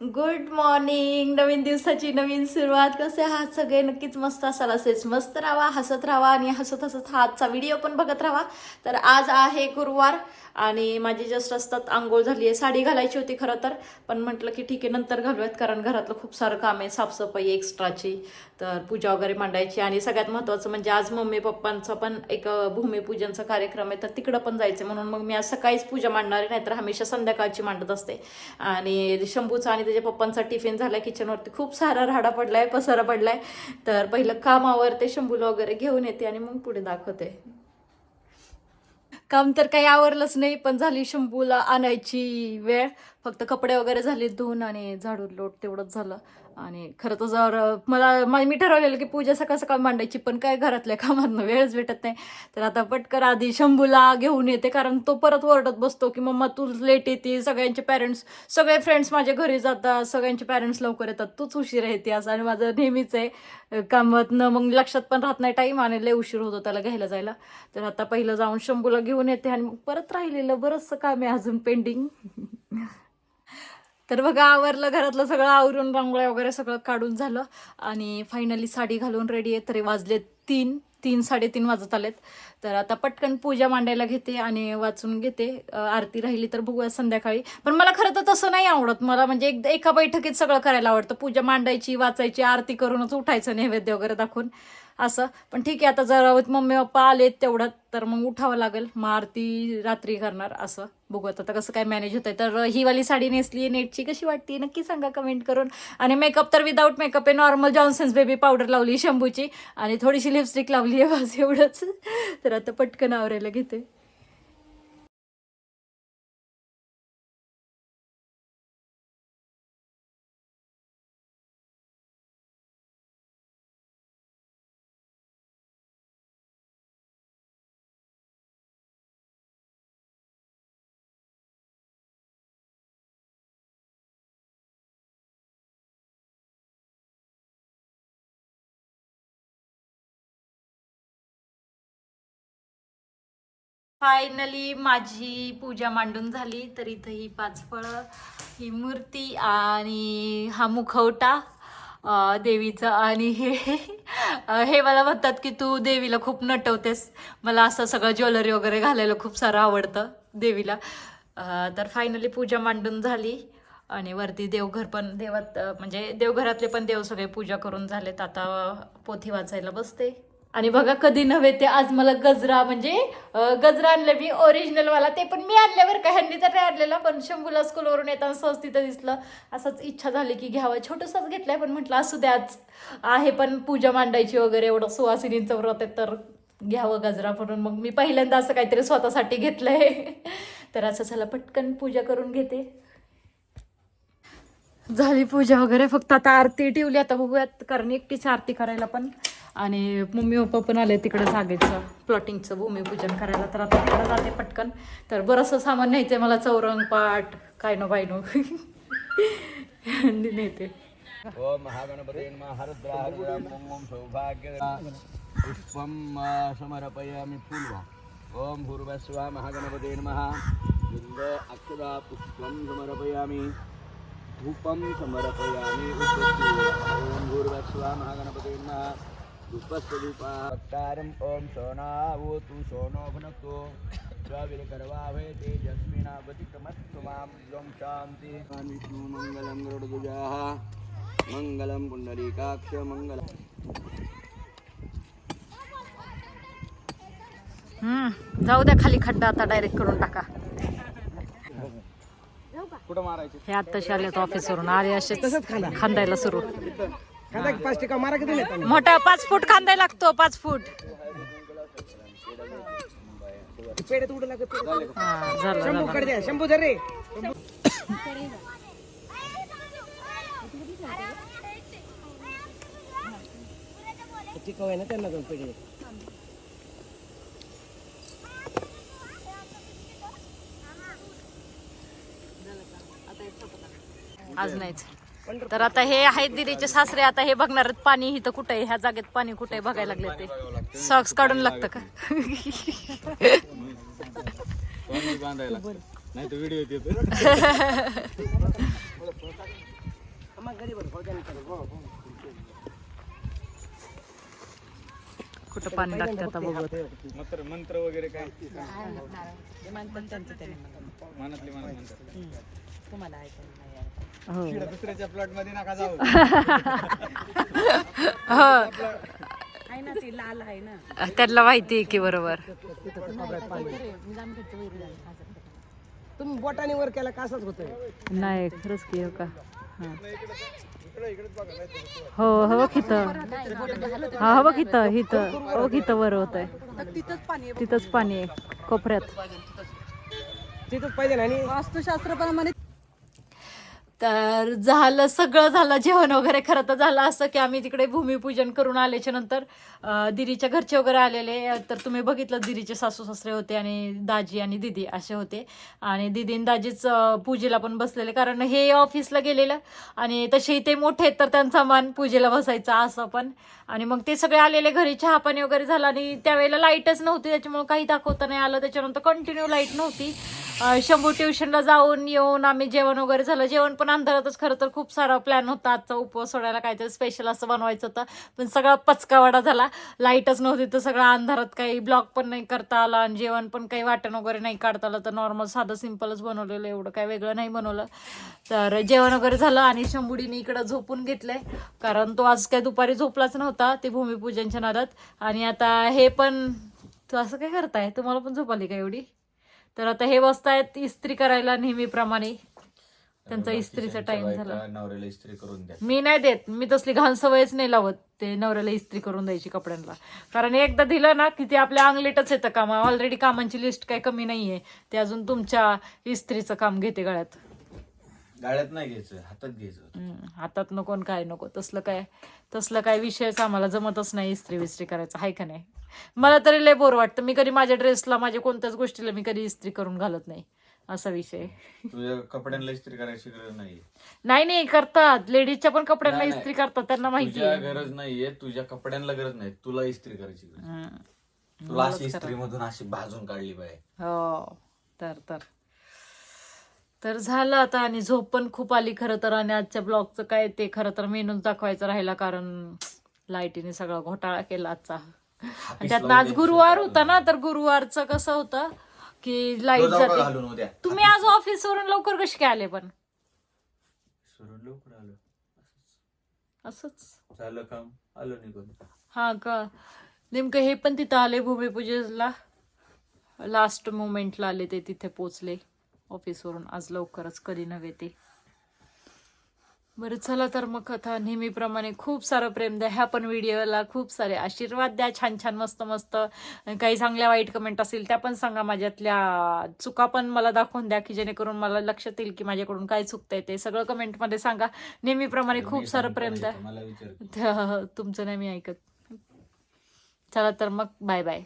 Good morning नवीन दिवसाची नवीन सुरुवात. कसे आहात सगळे? नक्कीच मस्त असाल असेच. मस्त राहा हसत राहा आणि हसत हसत हा आजचा व्हिडिओ पण बघत राहा. तर आज आहे गुरुवार आणि माझी जस्ट असतात आंघोळ झाली आहे. साडी घालायची होती खरं तर. पण म्हटलं की ठीक आहे नंतर घालूयात कारण घरातलं खूप सारं काम आहे साफसफाई एक्स्ट्राची तर पूजा वगैरे मांडायची आणि सगळ्यात महत्त्वाचं म्हणजे आज मम्मी पप्पांचं पण एक भूमिपूजनचा कार्यक्रम आहे. तर तिकडं पण जायचं म्हणून मग मी आज सकाळीच पूजा मांडणार आहे. नाहीतर हमेशा संध्याकाळची मांडत असते. आणि शंभूचा आणि त्याच्या पप्पांचा टिफिन झाला किचनवरती खूप सारा राडा पडलाय पसारा पडलाय. तर पहिलं कामावर ते शंभूला वगैरे घेऊन येते आणि मग पुढे दाखवते. काम तर काही आवरलंच नाही पण झाली शंभूला आणायची वेळ. फक्त कपडे वगैरे झाले धुवून आणि झाडून लोट तेवढंच झालं. आणि खरं तर जर मला मी ठरवलेलं की पूजा सकाळ सकाळ मांडायची पण काय घरातल्या कामांना वेळच भेटत नाही. तर आता पटकन आधी शंभूला घेऊन येते कारण तो परत ओरडत बसतो की मम्मा तू लेट येते सगळ्यांचे पॅरेंट्स सगळे फ्रेंड्स माझ्या घरी जातात सगळ्यांचे पॅरेंट्स लवकर येतात तूच उशीर येते असं. आणि माझं नेहमीच आहे कामातनं मग लक्षात पण राहत नाही टाईम आणि लय उशीर होतो त्याला घ्यायला जायला. तर आता पहिलं जाऊन शंभूला घेऊन येते आणि मग परत राहिलेलं बरंचसं काम आहे अजून पेंडिंग तर बघा आवरलं घरातलं सगळं आवरून रांगोळ्या वगैरे सगळं काढून झालं. आणि फायनली साडी घालून रेडी आहे तरी वाजले तीन तीन साडेतीन वाजत आलेत. तर आता पटकन पूजा मांडायला घेते आणि वाचून घेते. आरती राहिली तर बघूया संध्याकाळी. पण मला खरं तर तसं नाही आवडत. मला म्हणजे एक एका बैठकीत सगळं करायला आवडतं. पूजा मांडायची वाचायची आरती करूनच उठायचं नैवेद्य वगैरे दाखवून. असं. पण ठीक आहे आता जर मम्मी पप्पा आलेत तेवढ्यात तर मग उठावं लागेल. मग आरती रात्री करणार असं. बघूयात आता कसं काय मॅनेज होत आहे तर ही वाली साडी नेसली आहे नेटची. कशी वाटते? नक्की सांगा कमेंट करून. आणि मेकअप तर विदाऊट मेकअप आहे. नॉर्मल जॉन्सन्स बेबी पावडर लावली शंभूची. आणि थोडीशी लिपस्टिक लावली आहे बस एवढंच. तर आता पटकन आवरायला घेते. फायनली माझी पूजा मांडून झाली तर इथं ही पाच फळं ही मूर्ती आणि हा मुखवटा देवीचं देवीचा आणि हे हे मला म्हणतात की तू देवीला खूप नटवतेस. मला असं सगळं ज्वेलरी वगैरे घालायला खूप सारं आवडतं देवीला. तर फायनली पूजा मांडून झाली आणि वरती देवघर पण देवात म्हणजे देवघरातले पण देव सगळे पूजा करून झालेत. आता पोथी वाचायला बसते. आणि बघा कधी नव्हे ते आज मला गजरा म्हणजे गजरा आणलं मी ओरिजिनल वाला ते पण मी आणल्यावर का ह्यांनी तर नाही आणलेला पण शंभूला स्कूलवरून येताना सहज तिथं दिसलं. असंच इच्छा झाली की घ्यावं. छोटंसंच घेतलंय पण म्हटलं असू द्याच आहे पण पूजा मांडायची वगैरे एवढं सुवासिनींचं व्रत आहे तर घ्यावं गजरा म्हणून. मग मी पहिल्यांदा असं काहीतरी स्वतःसाठी घेतलंय. तर असं झालं पटकन पूजा करून घेते. झाली पूजा वगैरे फक्त आता आरती ठेवली आता बघूयात कारण एकटीच आरती करायला पण. आणि मम्मी पप्पा पण आले तिकडे जागेचं प्लॉटिंगचं भूमिपूजन करायला. तर आता तिकडे जाते पटकन. तर बरंचसं सामान न्यायचंय मला चौरंग पाट काय नो बाय नो. नेते. ओम महागणपते नमः ओम सौभाग्य पुष्पं अ, समर्पयामि फूल्वा ओम भूर्वस्वा महागणपते नमः. बिल्व अक्षरा पुष्पं समर्पयामि. धूपं समर्पयामि. ओम भूर्वस्वा महागणपते नमः. धूपस्य धूपाकारम् ओम सोनावोतु सोनो भुनक्तु। द्रविरकर्वाभे तेजस्विनावतिकमस्तु मां द्वं शान्ति। विष्णु मङ्गलं गरुडध्वजाः मङ्गलं पुण्डरीकाक्ष मङ्गलम् हम्म जाऊ द्या खाली खड्डा आता डायरेक्ट करून टाका. कुठं मारायचे? हे आत्ताशी आलेत ऑफिसवरून आले असेच खांदायला सुरू पाच टिका मारा किती मोठा पाच फूट खांदायला लागतो पाच फूट. पेढे उडू लागत हा झालं शंभू झालं. कडे द्या शंभू धर रे. आहे ना त्यांना दोन पेढे. आज नाहीच. तर आता हे आहेत दिदीचे सासरे आता हे बघणार आहेत पाणी इथं कुठे आहे ह्या जागेत पाणी कुठे बघायला लागले ते. सॉक्स काढून लागतं का. कुठं पाणी टाकते आता बघत मंत्र मंत्र वगैरे काय? मनातली म्हणतात हो. दुसऱ्याच्या प्लॉटमध्ये नका जाऊ. हो. त्यांना माहिती आहे की बरोबर. तुम्ही बोटाने वर केला का असंच होतंय? नाही खरंच की हो का? हा. हो हो बघ इथं. हा हो बघ इथं इथं. हो इथं वर होत आहे तिथंच पाणी आहे कोपऱ्यात. तिथंच पाहिजे ना आणि वास्तुशास्त्रप्रमाणे तर झालं सगळं झालं जेवण वगैरे खरं तर झालं असं की आम्ही तिकडे भूमिपूजन करून आल्याच्यानंतर दिरीच्या दिदीच्या घरचे वगैरे आलेले. तर तुम्ही बघितलं दिदीचे सासू सासरे होते आणि दाजी आणि दिदी असे होते. आणि दिदीन दाजीच पूजेला पण बसलेले. कारण हे ऑफिसला गेलेलं आणि तसेही ते मोठे आहेत तर त्यांचा मान पूजेला बसायचा असं पण. आणि मग ते सगळे आलेले घरी चहा पाणी वगैरे झालं आणि त्यावेळेला लाईटच नव्हती त्याच्यामुळे काही दाखवता नाही आलं. त्याच्यानंतर कंटिन्यू लाइट नव्हती. शंभू ट्युशनला जाऊन येऊन आम्ही जेवण वगैरे झालं. जेवण पण पण अंधारातच खरं तर खूप सारा प्लॅन होता. आजचा उपवास सोडायला काहीतरी स्पेशल असं बनवायचं होतं. पण सगळा पचकावाडा झाला. लाईटच नव्हती तर सगळा अंधारात काही ब्लॉक पण नाही करता आला आणि जेवण पण काही वाटण वगैरे नाही काढता आलं. तर नॉर्मल साधं सिम्पलच बनवलेलं एवढं काही वेगळं नाही बनवलं. तर जेवण वगैरे झालं आणि शंभुडीने इकडं झोपून घेतलंय. कारण तो आज काही दुपारी झोपलाच नव्हता ते भूमिपूजनच्या नादात. आणि आता हे पण तू असं काय करताय? तुम्हाला पण झोप आली का एवढी? तर आता हे बसतायत इस्त्री करायला नेहमीप्रमाणे. त्यांचा इस्त्रीचा टाइम झाला. नवऱ्याला इस्त्री करून द्या. मी नाही देत. मी तसली घाण सवयच नाही लावत. ते नवऱ्याला इस्त्री करून द्यायची कपड्यांना कारण एकदा दिलं ना की ते आपल्या अंगलेटच येतं काम. ऑलरेडी कामांची लिस्ट काही कमी नाहीये. ते अजून तुमच्या इस्त्रीचं काम घेते गळ्यात. गाड्यात नाही घ्यायचं हातात घ्यायचं हम्म, हातात नको आणि काय नको. तसलं काय तसलं काय विषयच आम्हाला जमतच नाही इस्त्री विस्त्री करायचं. आहे का नाही? मला तरी लय बोर वाटतं. मी कधी माझ्या ड्रेसला माझ्या कोणत्याच गोष्टीला मी कधी इस्त्री करून घालत नाही. असा विषय. तुझ्या कपड्यांना इस्त्री करायची गरज नाही नाही नाही करतात. लेडीजच्या पण कपड्यांना नाही, नाही. इस्त्री करतात त्यांना माहिती तुझ्या आहे. गरज नाहीये तुझ्या कपड्यांना गरज नाही तुला इस्त्री करायची गरज आहे. तुला अशी इस्त्री मधून अशी भाजून काढली पाहिजे. हो तर तर. तर झालं आता आणि झोप पण खूप आली खरं तर आणि आजच्या ब्लॉगचं काय ते खरं तर मेनूच दाखवायचं राहिला कारण लाईटीने सगळा घोटाळा केला आजचा. आणि त्यात आज गुरुवार होता ना तर गुरुवारचं कसं होतं की लाइट तो जाऊ का जाते. घालून उद्या तुम्ही आज ऑफिसवरून लवकर कसे काय आले पण? सोडून लवकर आलो. असंच. झालं काम आलो निघून. हा का? नेमकं हे पण तिथं आले भूमिपूजेला लास्ट मोमेंटला आले ते तिथे पोचले ऑफिसवरून आज लवकरच कधी नव्हे ते. बरं चला तर मग आता नेहमीप्रमाणे खूप सारं प्रेम द्या. ह्या पण व्हिडिओला खूप सारे आशीर्वाद द्या. छान छान मस्त मस्त. काही चांगल्या वाईट कमेंट असतील त्या पण सांगा माझ्यातल्या. चुका पण मला दाखवून द्या की जेणेकरून मला लक्षात येईल की माझ्याकडून काय चुकतंय ते. सगळं कमेंटमध्ये सांगा. नेहमीप्रमाणे खूप सारं प्रेम द्या. तुमचं नाही मी ऐकत. चला तर मग बाय बाय